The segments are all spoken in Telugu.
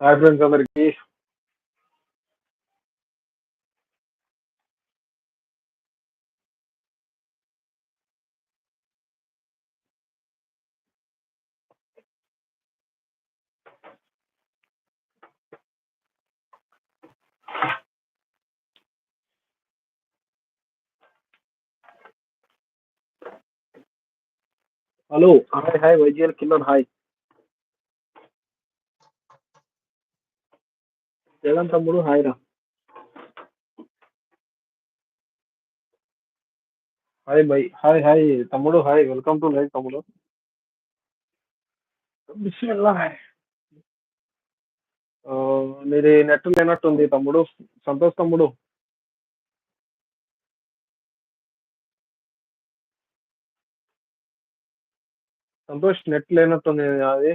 హాయ్ ఫ్రెండ్స్ అందరికి hello hi hi YGL killer hi Jagan తమ్ముడు హాయ్ రా. హాయ్ బై హాయ్ హాయ్ తమ్ముడు హాయ్ వెల్కమ్ టు లైవ్ తమ్ముడు. మీది నెట్ లేనట్టుంది తమ్ముడు. సంతోష్ తమ్ముడు. సంతోష్ నెట్ లేనట్టుంది అది.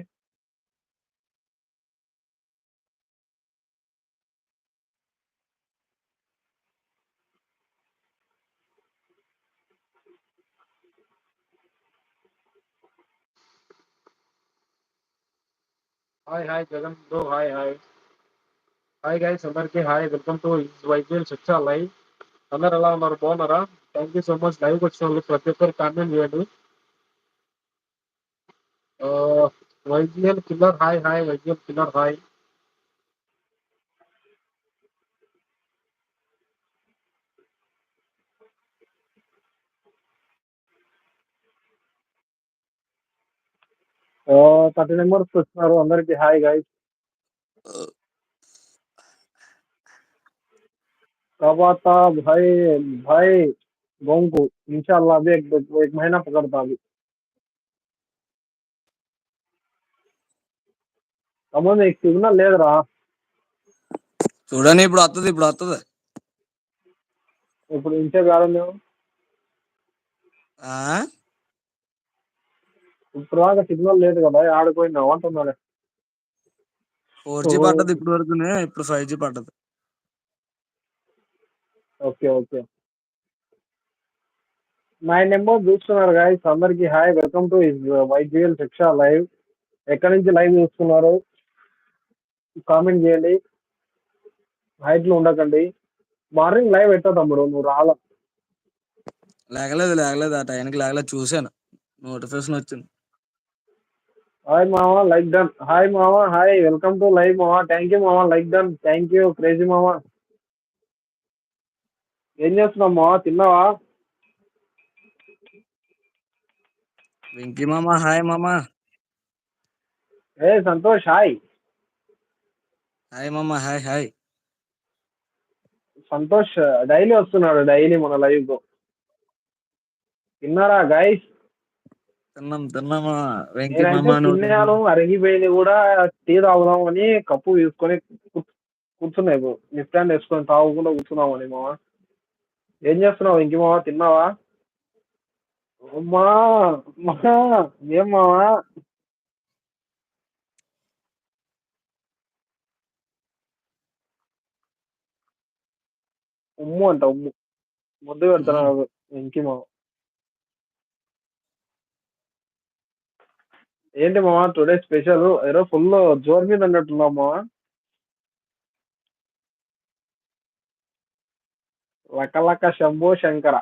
Hi hi Jagan bro hi hi hi guys అందరికి హాయ్ వెల్కమ్ టు వైద్యుల్ శిక్ష లైవ్ అందరు ఎలా ఉన్నారు? బాగున్నారా? Thank you so much live వచ్చిన వాళ్ళు ప్రతి ఒక్కరు కామెంట్ చేయండి. Uh, వైద్యుల్ కిల్లర్ హాయ్ హాయ్ వైద్యుల్ కిల్లర్ హాయ్ థర్టీ మెంబర్స్ వచ్చినారు అందరికి హాయ్ గైస్ कब आता भाई भाई गाँव को इंशाल्लाह अभी एक, एक महीना पकड़ता अभी తమ్ముడు నీకు సిగ్నల్ లేదురా చూడండి ఇప్పుడు వస్తుంది ఇప్పుడు వస్తుంది ఇప్పుడు ఇంటే కాదు మేము ఆ? ఇప్పుడు దాకా సిగ్నల్ లేదు కదా ఆడిపోయినావు అంటున్నాడు ఫోర్ జీ పడ్డది ఇప్పుడు వరకు ఇప్పుడు ఫైవ్ జీ పడ్డది. Okay okay. నా నెంబర్ చూస్తున్నారు గాయస్ అందరికి హాయ్ వెల్కమ్ టు వైజిఎల్ శిక్ష లైవ్ ఎక్కడి నుంచి లైవ్ చూస్తున్నారు? కామెంట్ చేయండి. హైట్లో ఉండకండి. మార్నింగ్ లైవ్ పెట్టా తమ్ముడు? నువ్వు రాలా. లేగలేదు లేగలేదు ఆ టైంకి లేగలేదు చూశాను. నోటిఫికేషన్ వచ్చింది. హాయ్ మామ లైక్ డన్ హాయ్ మామ హాయ్ వెల్కమ్ టు లైవ్ మామ థ్యాంక్ యూ మామ like done thank you crazy మామ ఏం చేస్తున్నావు మామ తిన్నావా? వెంకీ మామ హాయ్ మామ ఏ సంతోష్ హాయ్ హాయ్ మామ హాయ్ హాయ్ సంతోష్ డైలీ వస్తున్నాడు డైలీ మన లైవ్కు. తిన్నారా గైస్ తిన్నాం తిన్నామా? వెంకీ అరిగిపోయింది కూడా టీ తాగుదాం అని కప్పు తీసుకొని కూ- కూర్చున్నా ఇప్పుడు. లిఫ్ట్ హ్యాండ్ వేసుకొని తాగకుండా కూర్చున్నామని మామ. ఏం చేస్తున్నావు ఇంక మామ? తిన్నావా? అమ్మా ఏం మావా ఉమ్ము అంట ఉమ్ము. ముద్దు పెడుతున్నాడు ఇంకి మామ. ఏంటి మామ టుడే స్పెషల్ ఏదో ఫుల్ జోర్ మీద అన్నట్టున్నావు మామ. లక లక శంభో శంకర.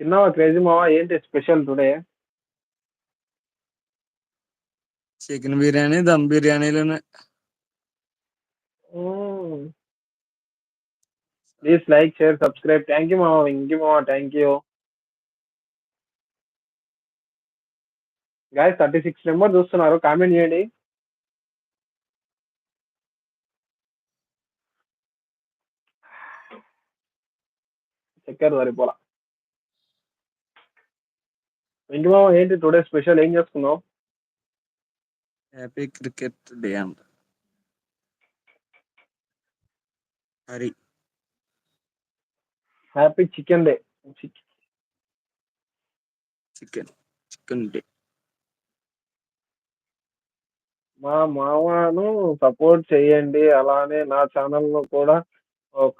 తిన్నావా క్రేజీ మామ? ఏంటి special today chicken biryani dum బిర్యానీలోనే. Please like share subscribe thank you మామ ఇంకి మామ thank you guys thirty six member చూస్తున్నారు. కామెంట్ చేయండి. చక్కెర సరిపోలా. ఇంటి మామ ఏంటి టుడే స్పెషల్ ఏం చేసుకున్నావు? హ్యాపీ క్రికెట్ డే అంట. Hari. Happy chicken day chicken chicken day మా మామను సపోర్ట్ చేయండి. అలానే నా ఛానల్లో కూడా ఒక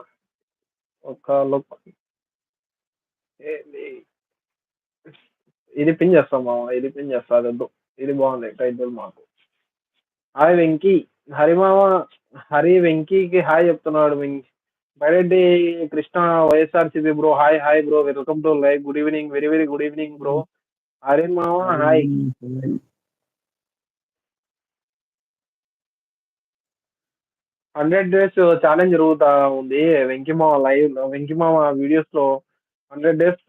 ఒక లుక్ ఇది పిన్ చేస్తాం మామ ఇది పిన్ చేస్తా అదొద్దు. ఇది బాగుంది టైటిల్ మాకు. హాయ్ వెంకీ. హరిమామ హరి వెంకీకి హాయ్ చెప్తున్నాడు Venky. Byreddy Krishna YSRCP bro. Hi hi bro. Welcome to live. Good evening. Very very good evening bro. Hari మామ హాయ్. హండ్రెడ్ డేస్ ఛాలెంజ్ జరుగుతా ఉంది. వెంకిమామ లైవ్ వెంకిమామ వీడియోస్లో హండ్రెడ్ డేస్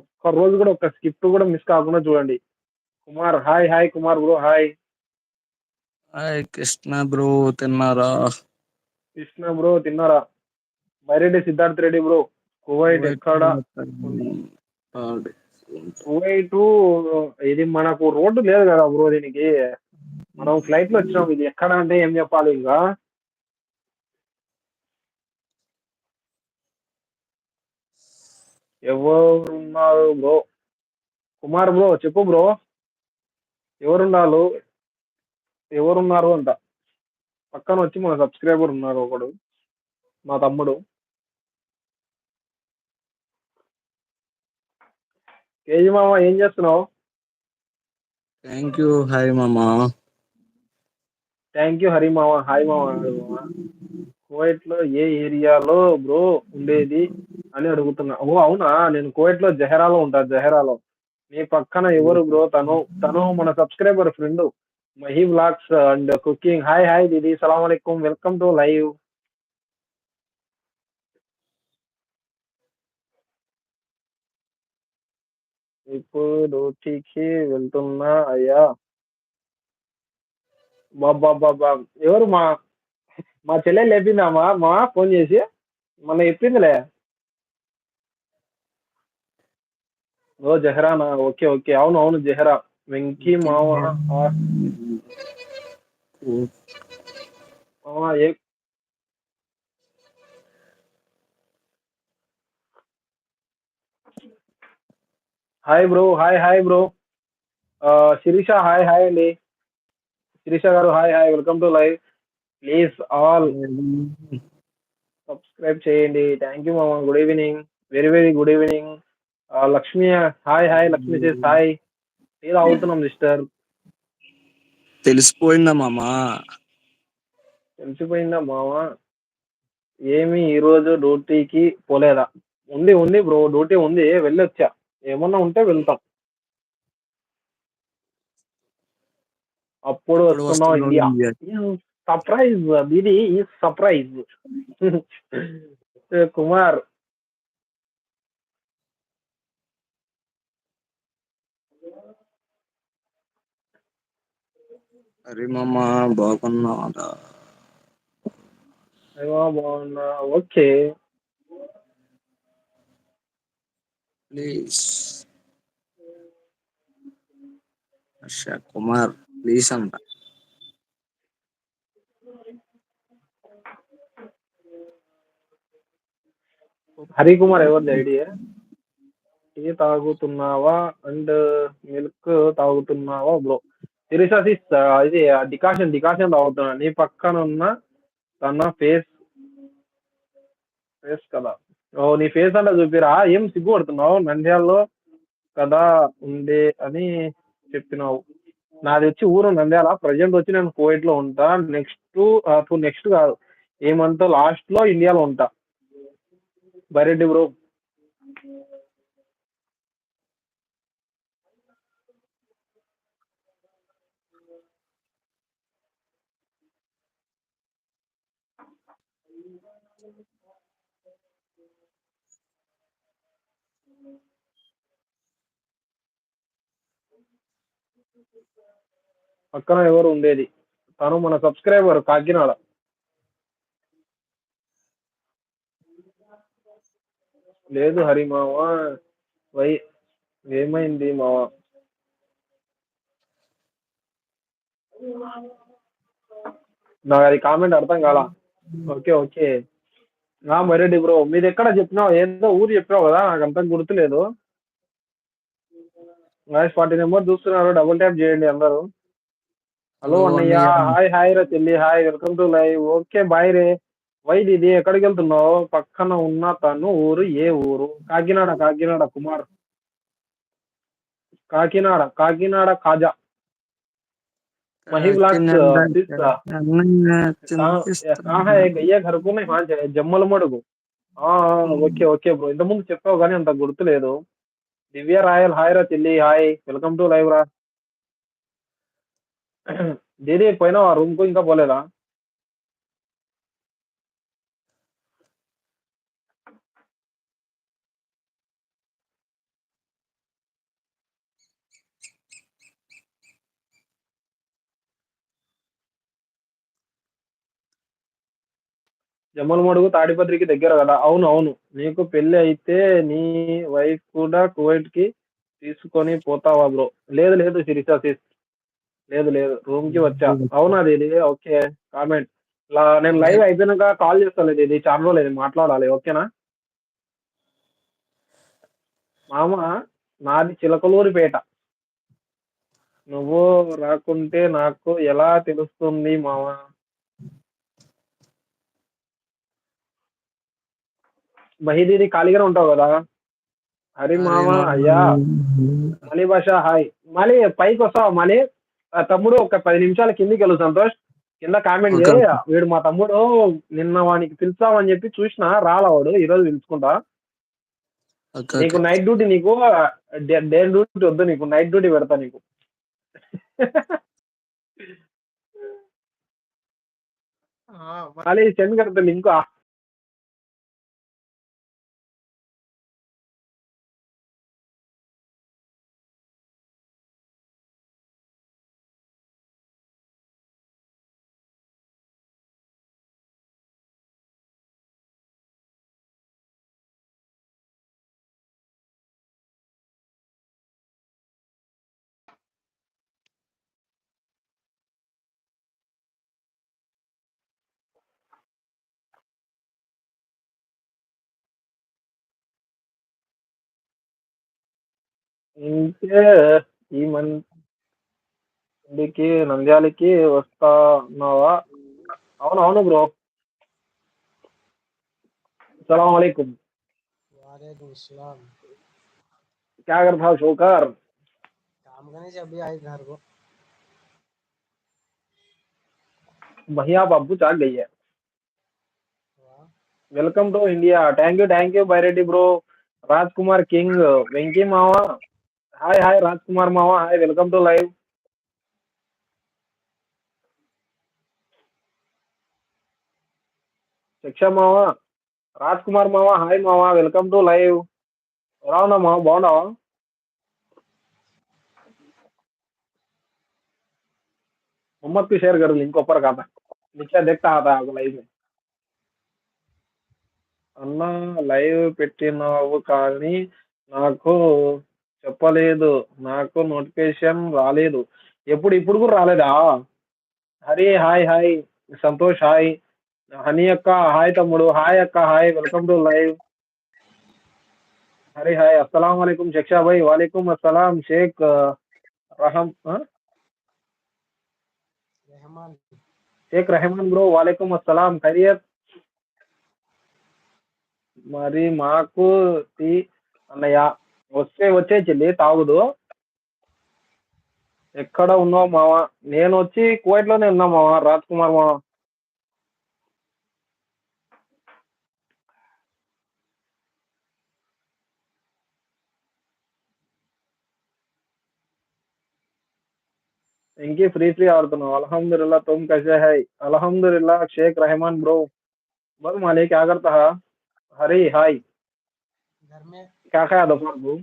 ఒక్క రోజు కూడా ఒక స్కిప్ కూడా మిస్ కాకుండా చూడండి. Kumar hi hi Kumar bro hi. Hi Krishna bro తిన్నారా? కృష్ణ బ్రో తిన్నారా? బైరెడ్డి సిద్ధార్థ్ రెడ్డి బ్రో కువైట్ ఎక్కడ? కువైట్ ఇది మనకు రోడ్డు లేదు కదా బ్రో దీనికి. మనం ఫ్లైట్లో వచ్చినాం. ఇది ఎక్కడ అంటే ఏం చెప్పాలి ఇంకా? ఎవరున్నారు బ్రో? కుమార్ బ్రో చెప్పు బ్రో. ఎవరున్నారు ఎవరున్నారు అంట. పక్కన వచ్చి మన సబ్స్క్రైబర్ ఉన్నారు ఒకడు మా తమ్ముడు. కేజీ మామ ఏం చేస్తున్నావు? థ్యాంక్ యూ హాయ్ మామా. థ్యాంక్ యూ హరి మామ. హాయ్ మామ. కువైట్లో ఏ ఏరియాలో బ్రో ఉండేది అని అడుగుతున్నా. ఓ అవునా? నేను కువైట్లో జహరాలో ఉంటా జహరాలో. నీ పక్కన ఎవరు బ్రో? తను తను మన subscriber friend Mahi blogs and cooking. Hi hi దీది. సలాం అలైకుం. Welcome to live. ఇప్పుడు డ్యూటీకి వెళ్తున్నా అయ్యా. బాబా బాబా. ఎవరు మా మా చెల్లెలు లేపిందామా మా ఫోన్ చేసి మొన్న చెప్పిందిలే. ఓ జహరానా ఓకే ఓకే. అవును అవును జహరా. వెంకీ మామ ఆ, మామ ఏ hi bro hi hi bro. Sirisha hi hi అండి. శిరీష గారు hi hi. Welcome to live. Please all subscribe చేయండి. థ్యాంక్ యూ మామ. Good evening very very good evening Lakshmi hi hi Lakshmi hi tea తాగుతున్నాం సిస్టర్ తెలిసిపోయిందా మామా? తెలిసిపోయిందా మామ? ఏమి ఈ రోజు డ్యూటీకి పోలేదా? ఉంది ఉంది బ్రో డ్యూటీ ఉంది. వెళ్ళొచ్చా? ఏమన్నా ఉంటే వెళ్తాం. అప్పుడు వస్తున్నాం ఇండియా. సర్ప్రైజ్ దీది ఈ సర్ప్రైజ్. కుమార్. అరే మామా బాగున్నారా ఏమో బాగున్నా. ఓకే. ప్లీజ్. కుమార్ ప్లీజ్ అంట. హరి కుమార్ ఎవరిది ఐడియా? టీ తాగుతున్నావా అండ్ మిల్క్ తాగుతున్నావా బ్రో? సిరిసాసిస్ ఇది డికాషన్ డికాషన్ తాగుతున్నా నీ పక్కన ఉన్న తన ఫేస్ ఫేస్ కదా. ఓ నీ ఫేస్ అంటే చూపిరా. ఏం సిగ్గుపడుతున్నావు? నంద్యాలలో కదా ఉండే అని చెప్పినావు. నాది వచ్చి ఊరు నంద్యాల. ప్రజెంట్ వచ్చి నేను కోవిడ్లో ఉంటా. నెక్స్ట్ నెక్స్ట్ కాదు. ఏమంతా లాస్ట్లో ఇండియాలో ఉంటా. బైరెడ్డి బ్రో. పక్కన ఎవరు ఉండేది? తను మన సబ్స్క్రైబర్ కాకినాడ. లేదు హరి మావ వై ఏమైంది మావ నాకు అది కామెంట్ అర్థం కాల. Okay okay. నా మరెడ్డి బ్రో మీది ఎక్కడ చెప్పినావు? ఏదో ఊరు చెప్పినావు కదా నాకు అంత గుర్తులేదు. గాయస్ ఫార్టీ నెంబర్ చూస్తున్నారు డబుల్ ట్యాప్ చేయండి అందరూ. హలో అన్నయ్య. హాయ్ హాయ్ రా చెల్లి hi welcome to live. Okay bye ray. Wait ఇది ఎక్కడికి వెళ్తున్నావు పక్కన ఉన్న తను ఊరు ఏ ఊరు? కాకినాడ కాకినాడ కుమార్. కాకినాడ కాకినాడ కాజా. జమ్మల మడుగు. Okay okay bro. ఇంత ముందు చెప్పావు కానీ అంత గుర్తులేదు. దివ్య రాయల్ హాయ్ రా చెల్లి హాయ్. వెల్కమ్ టు లైవ్ రా. దీది పోయినా ఆ రూమ్కు ఇంకా పోలేదా? జమ్మల మడుగు తాడిపత్రికి దగ్గర కదా. అవును అవును. నీకు పెళ్ళి అయితే నీ వైఫ్ కూడా కువైట్కి తీసుకొని పోతావా బ్రో లేదు లేదు శిరీష సిస్ లేదు లేదు. రూమ్కి వచ్చా. అవునా దీది? ఓకే. కామెంట్. లా నేను లైవ్ అయిపోయినాక కాల్ చేస్తాను ఇది చాలా రోజులు మాట్లాడాలి. ఓకేనా? మామ నాది చిలకలూరిపేట నువ్వు రాకుంటే నాకు ఎలా తెలుస్తుంది మామ? బహిదీరి ఖాళీగా ఉంటావు కదా? హరి మామ అయ్యా. మలి భాష హాయ్. మళ్ళీ పైకి వస్తావా? మళ్ళీ తమ్ముడు ఒక పది నిమిషాల కిందికి వెళ్ళు సంతోష్. కింద కామెంట్ చేయ. వీడు మా తమ్ముడు నిన్న వానికి పిలుస్తామని చెప్పి చూసిన రాలవాడు ఈ రోజు పిలుచుకుంటా. నీకు నైట్ డ్యూటీ నీకు డే డ్యూటీ వద్దు నీకు నైట్ డ్యూటీ పెడతా నీకు. మళ్ళీ చెంది కడతా లింక్. ఇంకే ఈ మందికి నంద్యాలకి వస్తున్నావా అవును అవును బ్రో सलाम वालेकुम वालेकुम सलाम क्या करता हो शोकर काम करने से अभी आई घर को भैया बाबू चाल गई है वाह welcome to India thank you thank you बैरेडी bro Rajkumar king Venky मावा हाय हाय राजकुमार मावा हाय वेलकम टू लाइव శిక్ష మావ రాజ్ కుమార్ మావ హాయ్ మావ వెల్కమ్ టు లైవ్ ఎలా ఉన్నావు మావ బాగున్నావా मोहम्मद को शेयर कर लिंक ऊपर का था नीचे देखता आता है लाइव में అన్న లైవ్ పెట్టినావు కానీ నాకు చెప్పలేదు. నాకు నోటిఫికేషన్ రాలేదు. ఎప్పుడు ఇప్పుడు కూడా రాలేదా? Hari hi hi. Santosh hi. Honey అక్క హాయ్ తమ్ముడు. హాయ్ అక్క hi. Welcome to live Hari hi. అస్సలం వాలేకుం షేక్ షాబాయ్ వాలేకుం అస్సలాం షేక్ రహం షేక్ రెహమాన్ బ్రో వాలేకుం అస్సలాం. ఖరియత్. మరి మాకు టీ అన్నయ్య. వస్తే వచ్చే చెల్లి తాగుదు ఎక్కడ ఉన్నావు మావ నేను వచ్చి కువైట్ లోనే ఉన్నా మావ రాజ్ కుమార్ మావ ఇంకే ఫ్రీ ఫ్రీ ఆడుతున్నావు అల్హమ్దుల్లా तुम कैसे है अल्हम्दुलिल्लाह शेख रहमान ब्रो बोल मालिक क्या करता है हरी हाय घर में क्या खाया दोपहर को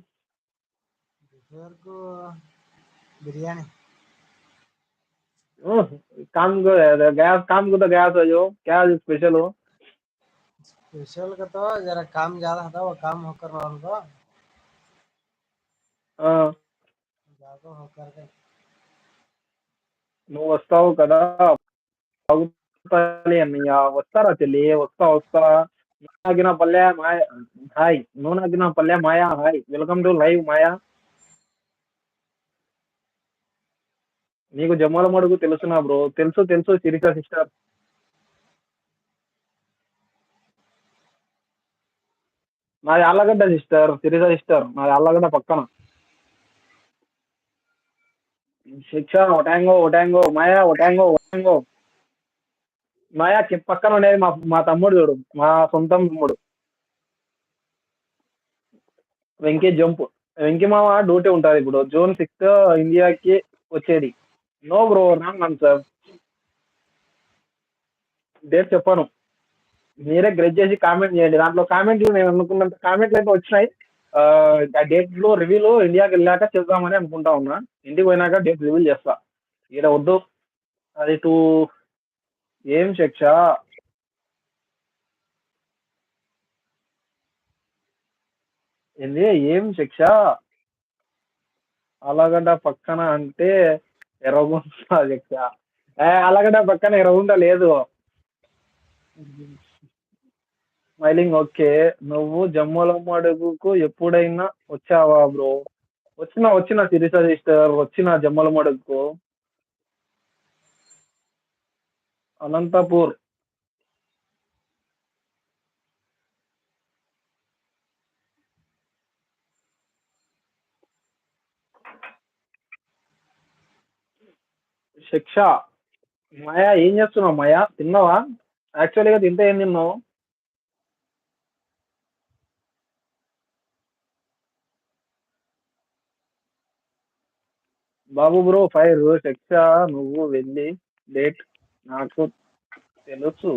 दोपहर को बिरयानी ओह, काम को गैस काम को तो गैस है जो क्या स्पेशल हो स्पेशल का तो जरा काम ज्यादा था वो काम होकर ना उनको हाँ, जाकर होकर के నువ్వు వస్తావు కదా బాగుంటుంది అన్నయ్య వస్తారా చెల్లి వస్తా వస్తా నూనగిన పల్లె మాయ హాయ్ నూనగిన పల్లె Maya hi. Welcome to live Maya. నీకు జమ్మల మడుగు తెలుసునా బ్రో? తెలుసు తెలుసు సిరిక సిస్టర్ నాది అల్లగడ్డ సిస్టర్ సిరిక సిస్టర్ నాది అల్లగడ్డ పక్కన. శిక్ష ఒటాంగో ఒటాంగో మాయా ఒటాంగో ఒటాంగో మాయా పక్కన ఉండేది మా మా తమ్ముడు చూడు. మా సొంతం తమ్ముడు. వెంకీ జంప్. వెంకీ మామ డ్యూటీ ఉంటుంది ఇప్పుడు. జూన్ సిక్స్త్ ఇండియాకి వచ్చేది. No bro wrong answer date చెప్పాను. మీరే గ్రెడ్ చేసి కామెంట్ చేయండి. దాంట్లో కామెంట్లు నేను అనుకున్నంత కామెంట్లు అయితే వచ్చినాయి. ఆ, డేట్లో ఇండియాకి వెళ్ళాక చేద్దామని అనుకుంటా ఉన్నా. ఇంటికి పోయినాక డేట్ రివ్యూల్ చేస్తా. ఇక్కడ వద్దు. అది టూ ఏం శిక్ష ఏంది ఏం శిక్ష అలాగడ్డ పక్కన అంటే ఎర్రగుంట శిక్ష ఏ, అలాగడ్డ పక్కన ఎరగుంటా లేదు. Smiling okay. నువ్వు జమ్మల మడుగుకు ఎప్పుడైనా వచ్చావా బ్రో? వచ్చిన వచ్చిన సిరిస సిస్టర్ వచ్చిన జమ్మల మడుగుకు అనంతపూర్. శిక్ష. మాయా ఏం చేస్తున్నావు మాయా? తిన్నావా? యాక్చువల్గా తింటే ఏం తిన్నావు? బాబు బ్రో ఫైర్. శిక్ష నువ్వు వెళ్ళి డేట్ నాకు తెలుసు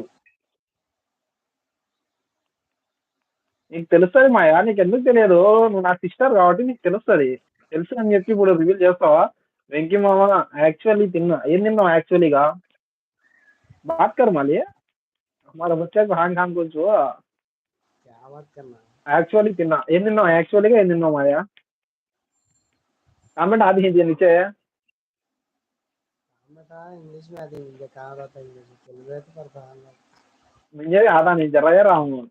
నీకు తెలుస్తుంది మాయా నీకు ఎందుకు తెలియదు నువ్వు నా సిస్టర్ కాబట్టి నీకు తెలుస్తుంది తెలుసు అని చెప్పి ఇప్పుడు రివీల్ చేస్తావా వెంకీ మామ యాక్చువల్లీ తిన్నా ఏం తిన్నావు యాక్చువల్లీగా బాత్ కర్ మాలి हमारा बच्चा को హాంగ్ హాంగ్ కొంచెం क्या बात करना యాక్చువల్లీ తిన్నా ఏం తిన్నావు యాక్చువల్లీగా ఏం తిన్నావు మాయా కామెంట్ ఆది హిందీ नीचे हम बेटा इंग्लिश में आती मुझे कहाँ रहता इंग्लिश तेलुगु है तो पढ़ता हम लोग मुझे आधा नहीं जरा रहा हूँ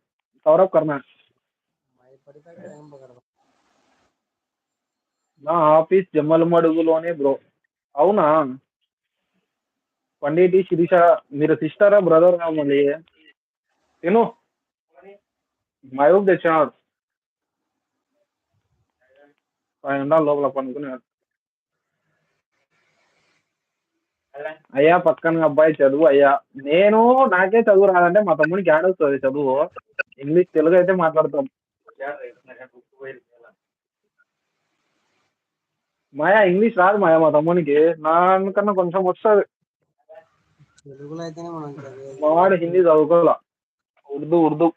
सौरभ करना मैं पढ़ी तक टाइम पकड़ता నా ఆఫీస్ జమ్మలమడుగులోనే బ్రో అవునా పండిటి శిరీష మీరు సిస్టరా బ్రదర్ మళ్ళీ తిను మయూబ్ తెచ్చినాడు ఆయన ఉండాలి లోపల పనుకున్నాడు అయ్యా పక్కన అబ్బాయి చదువు అయ్యా. నేను నాకే చదువు రాదంటే మా తమ్ముడికి యాడ్ వస్తుంది చదువు. ఇంగ్లీష్ తెలుగు అయితే మాట్లాడతాం. మాయా ఇంగ్లీష్ రాదు మాయా మా తమ్మునికి. నాకన్నా కొంచెం వస్తుంది. మా వాడు హిందీ చదువుకోవాల. ఉర్దూ ఉర్దూ.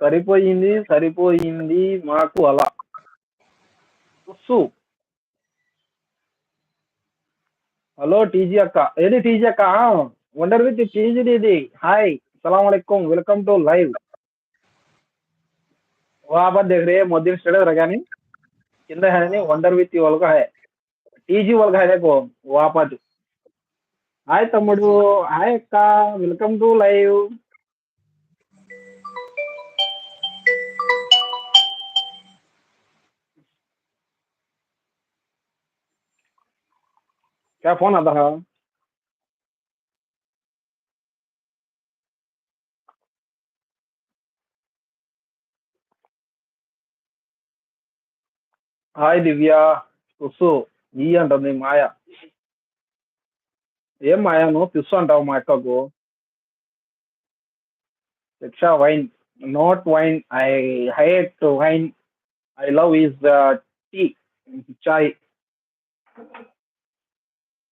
సరిపోయింది సరిపోయింది మాకు అలా ఉస్సు హలో టీజీ అక్క ఏది టీజీ అక్క wonder with TG Didi hi సలాం अलैकुम వెల్కమ్ టు లైవ్ वहाँ पर देख रहे हैं मोदी स्टेटस रखा नहीं किंदा है नहीं वंडर विथ वाल का है టీజీ వాళ్ళకి है देखो वहाँ पर హాయ్ తమ్ముడు హాయ్ అక్క వెల్కమ్ టు లైవ్ क्या फोन आता है హాయ్ దివ్య తుస్సు ఈ అంటుంది మాయ ఏం మాయ నువ్వు పిస్సు అంటావు మా అక్కకు శిక్ష wine not wine I hate wine I love is tea చాయ్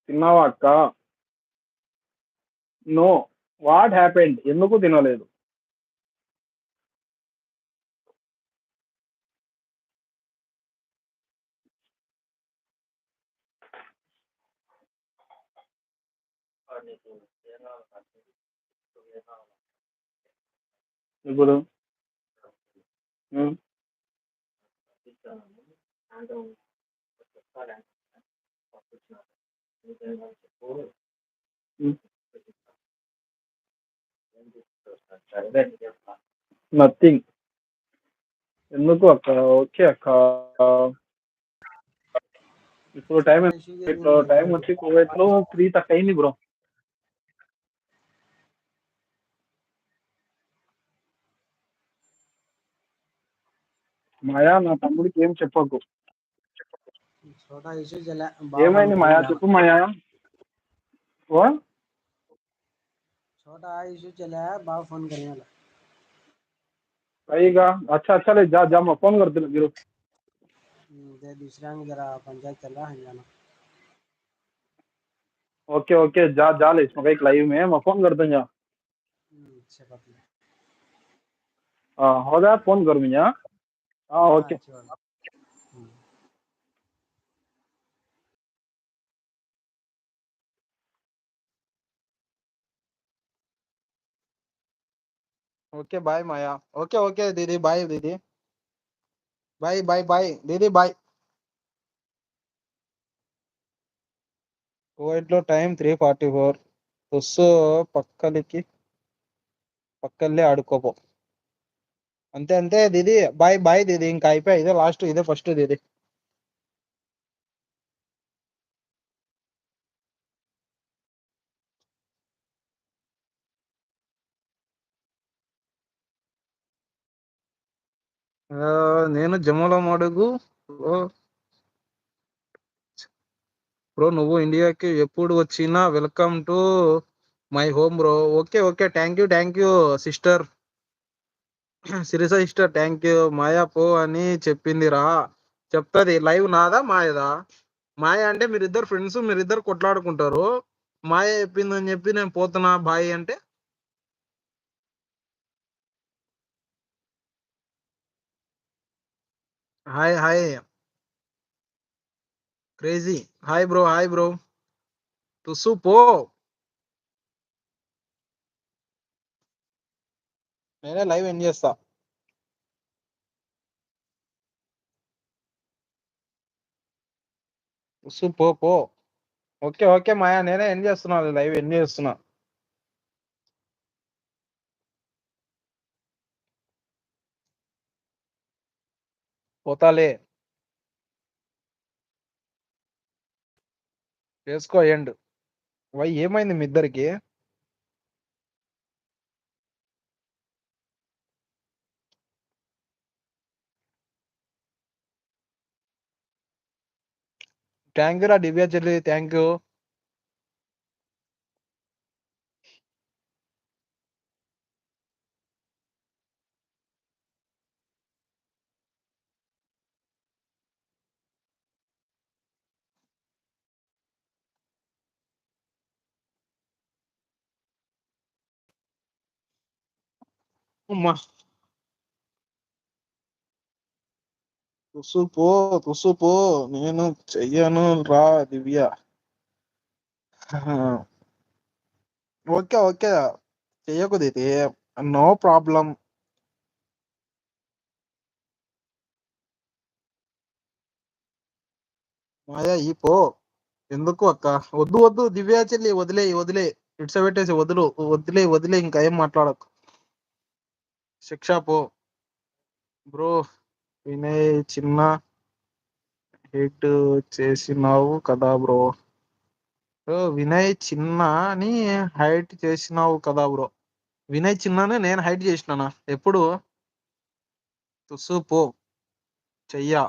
తిన్నావా అక్క నో. What happened? ఎందుకు తినలేదు? ఇప్పుడు? నథింగ్ ఎందుకు అక్క? ఓకే అక్క. ఇప్పుడు టైం ఇప్పుడు టైం వచ్చి కువైట్లో త్రీ థర్టీ అయింది బ్రో మాయా నా తమ్ముడికి ఏం చెప్పకు. छोटा इशू चला ఏమైంది మాయా చెప్పు మాయా ఓ छोटा इशू चला है बाबा फोन करने वाला सही का अच्छा अच्छा ले जा जा मैं फोन कर दे गिरो हम्म, दे दूसरा में जरा पंचायत चल रहा है जाना ओके ओके जा जा ले इसमें एक लाइव में है, मैं फोन कर दूंगा हम्म, अच्छा बात नहीं हाँ हो गया फोन कर मुझे हाँ हाँ okay okay bye Maya. Okay okay దీది బాయ్ దీది. బాయ్ బాయ్ బాయ్ దీది బాయ్. కోవిడ్లో లో time three forty four. Bus పక్కలికి పక్కల్లే ఆడుకోపో. అంతే అంతే దీది. బాయ్ బాయ్ దీది. ఇంకా అయిపోయి. ఇదే లాస్ట్ ఇదే ఫస్ట్ దీది. నేను జమ్మల మడుగు. బ్రో నువ్వు ఇండియాకి ఎప్పుడు వచ్చినా welcome to my home bro. Okay okay. Thank you thank you sister. సిరిస sister thank you. Maya పో అని చెప్పింది రా. చెప్తుంది లైవ్ నాదా మాయదా? మాయ అంటే మీరిద్దరు ఫ్రెండ్స్ మీరిద్దరు కొట్లాడుకుంటారు. మాయ చెప్పిందని చెప్పి నేను పోతున్నా బాయ్ అంటే? Hi hi. Crazy. Hi bro hi bro. తుస్సు పో. నేనే లైవ్ ఎండ్ చేస్తా. తుస్సు పో పో. Okay okay Maya. నేనే ఎండ్ చేస్తున్నా లైవ్ ఎండ్ చేస్తున్నా. పోతాలే. చేసుకో ఎండ్ వై ఏమైంది మీ ఇద్దరికి? థ్యాంక్ యూ రా దివ్య చెల్లి థ్యాంక్ యూ అమ్మా తుసు పో నేను చెయ్యను రా దివ్య ఓకే ఓకే చెయ్యకు దీది నో ప్రాబ్లం మాయా ఈ పో ఎందుకు అక్క వద్దు వద్దు దివ్య చెల్లి వదిలే వదిలే ఇట్స పెట్టేసి వదులు వదిలే వదిలే ఇంకా ఏం మాట్లాడకు శిక్ష పో. బ్రో వినయ్ చిన్న హిట్ చేసినావు కదా బ్రో. బ్రో వినయ్ చిన్న అని హైట్ చేసినావు కదా బ్రో. వినయ్ చిన్ననే నేను హైట్ చేసినానా? ఎప్పుడు? తుసు పో. చెయ్యా.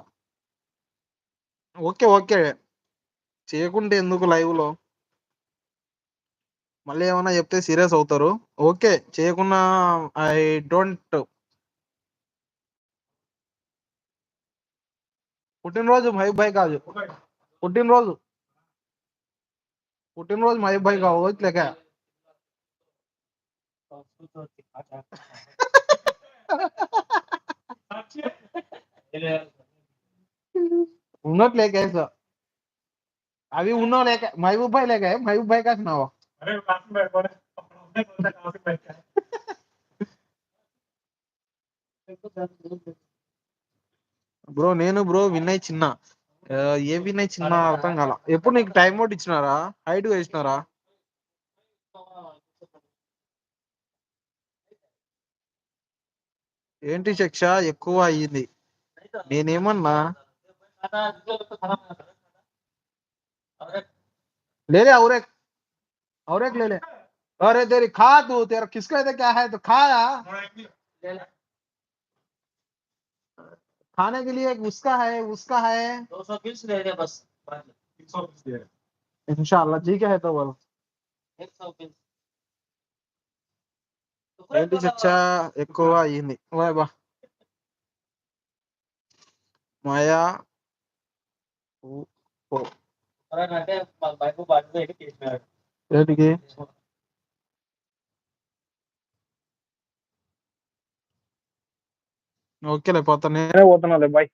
Okay okay. చేయకుంటే ఎందుకు లైవ్లో మళ్ళీ ఏమైనా చెప్తే సీరియస్ అవుతారు. ఓకే చేయకుండా ఐ డోంట్. పుట్టినరోజు మహబ్ భాయ్ కాదు. పుట్టినరోజు. పుట్టినరోజు మహబ్ భాయ్ కావు లేక ఉన్నట్లేక అవి ఉన్నావు లేక? మహబూబ్ భాయ్ లేక? మహబూబ్ భాయ్ కాసినావా? బ్రో నేను బ్రో వినయ్ చిన్న. ఏ వినయ్ చిన్న అర్థం కాల. ఎప్పుడు నీకు టైం అవుట్ ఇచ్చినారా? హైట్ వేసినారా ఏంటి శిక్ష? ఎక్కువ అయ్యింది. నేనేమన్నా? లేదే అవురే और एक और एक ले ले अरे तेरी खा तू तेरा किसका है तो क्या है तो खाया खाने के लिए एक उसका है उसका है दो सौ बीस ले रहे बस इंशाल्लाह ठीक है तो बोलो एक सौ बीस ఏంటి చచ్చా ఎక్కువ అయ్యింది వాయ్ బా మాయా ఊ, ఓ. అంటే ఓకేలే పోతా నేనే పోతున్నాలే బాయ్.